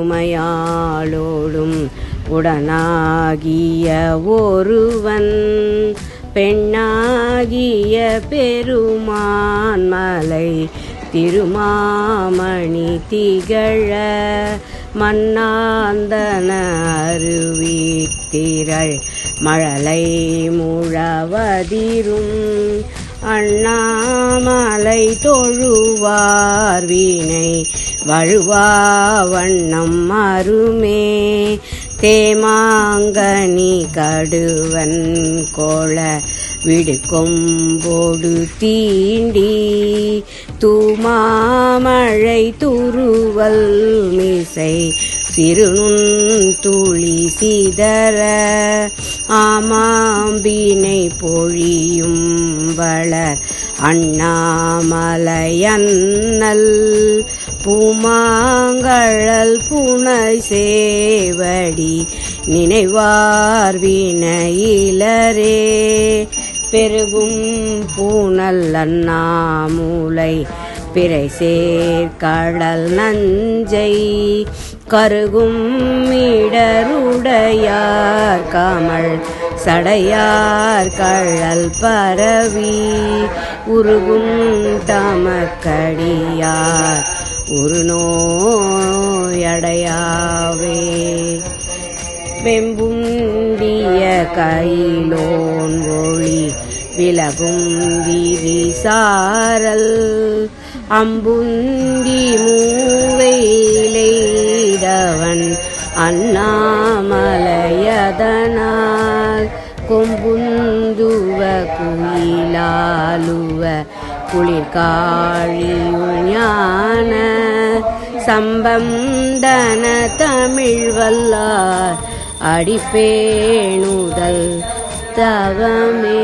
உமையாளோடும் உடனாகிய ஒருவன் பெண்ணாகிய பெருமான் மலை திருமாமணி திகழ மன்னாந்தன அருவி திரள் மழலை முழவதிரும். அண்ணாமலை தொழுவார் வீணை வழுவா வண்ணம் அருமே. தேமாங்கனி கடுவன் கோள விடுக்கொம்போடு தீண்டி. தூமாமழை துருவல் மீசை சிறுநுண் துளி சிதற ஆமாம்பினை பொழியும் வளர். அண்ணாமலையன்னல் பூமாங்கழல் புனை சேவடி. நினைவார் வினையிலரே. பெருகும் பூனல் அண்ணாமூலை. பிறை சேர்கடல் நஞ்சை. கருகும் மீடருடையார் கமல். சடையார் கழல் பரவி உருகும் தமக்கடியார் ஒரு நோயடையாவே வெம்புண்டிய கையிலோன் ஒளி விலகும் விரிசாரல் அம்புந்தி மூவையிலேடவன் அண்ணாமலையதனா கொம்புந்துவ குயிலாலுவ குளிர்காழியுள் ஞான சம்பந்தன தமிழ் வல்லார் அடிப்பேணுதல் தவமே.